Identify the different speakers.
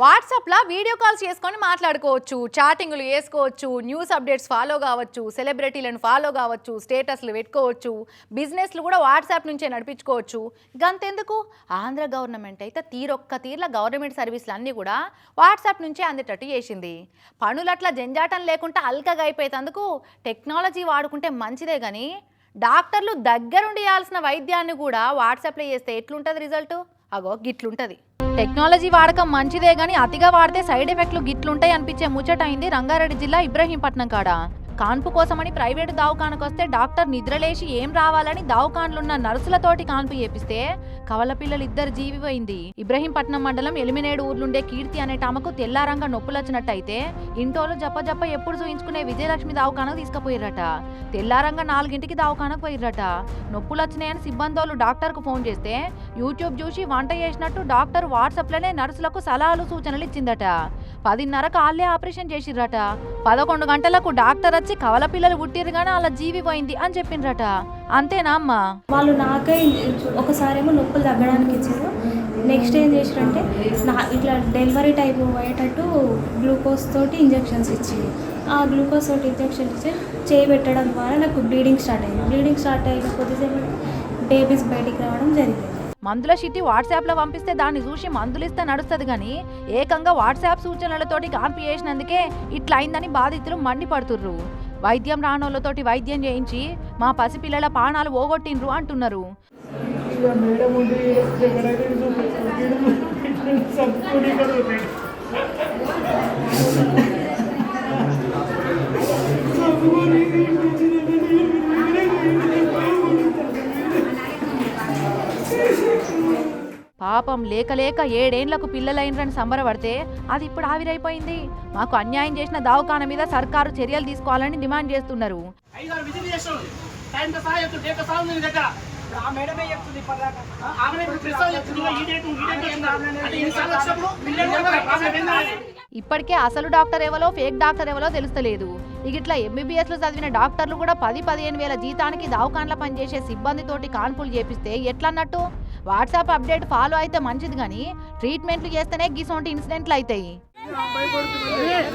Speaker 1: వాట్సాప్లో video calls చేసుకొని మాట్లాడుకోవచ్చు చాటింగ్లు వేసుకోవచ్చు న్యూస్ అప్డేట్స్ ఫాలో కావచ్చు సెలబ్రిటీలను ఫాలో కావచ్చు స్టేటస్లు పెట్టుకోవచ్చు బిజినెస్లు కూడా వాట్సాప్ నుంచే నడిపించుకోవచ్చు. గంతెందుకు ఆంధ్ర గవర్నమెంట్ అయితే తీరొక్క తీర్ల గవర్నమెంట్ సర్వీసులు అన్నీ కూడా వాట్సాప్ నుంచే అందేటట్టు చేసింది. పనులట్లా జంజాటం లేకుండా అల్కగా అయిపోయేందుకు టెక్నాలజీ వాడుకుంటే మంచిదే కానీ డాక్టర్లు దగ్గరుండి చేయాల్సిన వైద్యాన్ని కూడా వాట్సాప్లో చేస్తే ఎట్లుంటుంది రిజల్ట్? అగో గిట్లుంటది. టెక్నాలజీ వాడకం మంచిదే గాని అతిగా వాడితే సైడ్ ఎఫెక్ట్లు గిట్లుంటాయి అనిపించే ముచ్చట అయింది రంగారెడ్డి జిల్లా ఇబ్రహీంపట్నం కాడ? కాన్పు కోసమని ప్రైవేటు దవాఖానకు వస్తే డాక్టర్ నిద్రలేసి ఏం రావాలని దవాఖాన్లున్న నర్సులతోటి కాన్పు చేపిస్తే కవల ఇద్దరు జీవిపోయింది. ఇబ్రహీంపట్నం మండలం ఎలిమినేడు ఊర్లుండే కీర్తి అనే ఆమెకు తెల్లారంగా నొప్పులు వచ్చినట్టయితే ఇంటోలు జప్ప జప్ప ఎప్పుడు చూయించుకునే విజయలక్ష్మి దవాఖానకు తీసుకుపోయిర్రట. తెల్లారంగా నాలుగింటికి దవాఖానకు పోయిర్రట. నొప్పులు వచ్చినాయని సిబ్బందోళ్ళు డాక్టర్కు ఫోన్ చేస్తే యూట్యూబ్ చూసి వంట చేసినట్టు డాక్టర్ వాట్సాప్లోనే నర్సులకు సలహాలు సూచనలు ఇచ్చిందట. పదిన్నరకు వాళ్ళే ఆపరేషన్ చేసిర్రట. పదకొండు గంటలకు డాక్టర్ వచ్చి కవల పిల్లలు పుట్టిరు కానీ వాళ్ళ జీవి పోయింది అని చెప్పిండ్రట. అంతేనా అమ్మా?
Speaker 2: వాళ్ళు నాకే ఒకసారేమో నొప్పులు తగ్గడానికి ఇచ్చారు నెక్స్ట్ ఏం చేసిరంటే నా ఇట్లా డెలివరీ టైప్ అయ్యేటట్టు గ్లూకోజ్ తోటి ఇంజెక్షన్స్ ఇచ్చి ఆ గ్లూకోజ్ తోటి ఇంజెక్షన్ ఇచ్చి చేయి పెట్టడం ద్వారా నాకు బ్లీడింగ్ స్టార్ట్ అయింది. బ్లీడింగ్ స్టార్ట్ అయిన కొద్దిసేపు బేబీస్ బయటికి రావడం జరిగింది.
Speaker 1: మందుల షిట్టి వాట్సాప్లో పంపిస్తే దాన్ని చూసి మందులు ఇస్తే నడుస్తుంది కానీ ఏకంగా వాట్సాప్ సూచనలతోటి కాన్పి చేసినందుకే ఇట్లా అయిందని బాధితులు మండిపడుతుర్రు. వైద్యం రానోళ్ళతోటి వైద్యం చేయించి మా పసిపిల్లల పానాలు ఓగొట్టిండ్రు అంటున్నారు.
Speaker 3: మేడం
Speaker 1: పాపం లేక లేక ఏడేండ్లకు పిల్లలైనరని సంబరపడితే అది ఇప్పుడు ఆవిరైపోయింది. మాకు అన్యాయం చేసిన దావకాన మీద సర్కారు చర్యలు తీసుకోవాలని డిమాండ్ చేస్తున్నారు. ఇప్పటికే అసలు డాక్టర్ ఎవరో ఫేక్ డాక్టర్ ఎవరో తెలుస్తలేదు. ఇక ఇట్లా ఎంబీబీఎస్లో చదివిన డాక్టర్లు కూడా పది పదిహేను వేల జీతానికి దవాఖాన్ల పనిచేసే సిబ్బందితోటి కాన్పులు చేపిస్తే ఎట్లన్నట్టు? వాట్సాప్ అప్డేట్ ఫాలో అయితే మంచిది కానీ ట్రీట్మెంట్లు చేస్తేనే గిసొంటి ఇన్సిడెంట్లు అవుతాయి
Speaker 3: భయపడుతున్నారు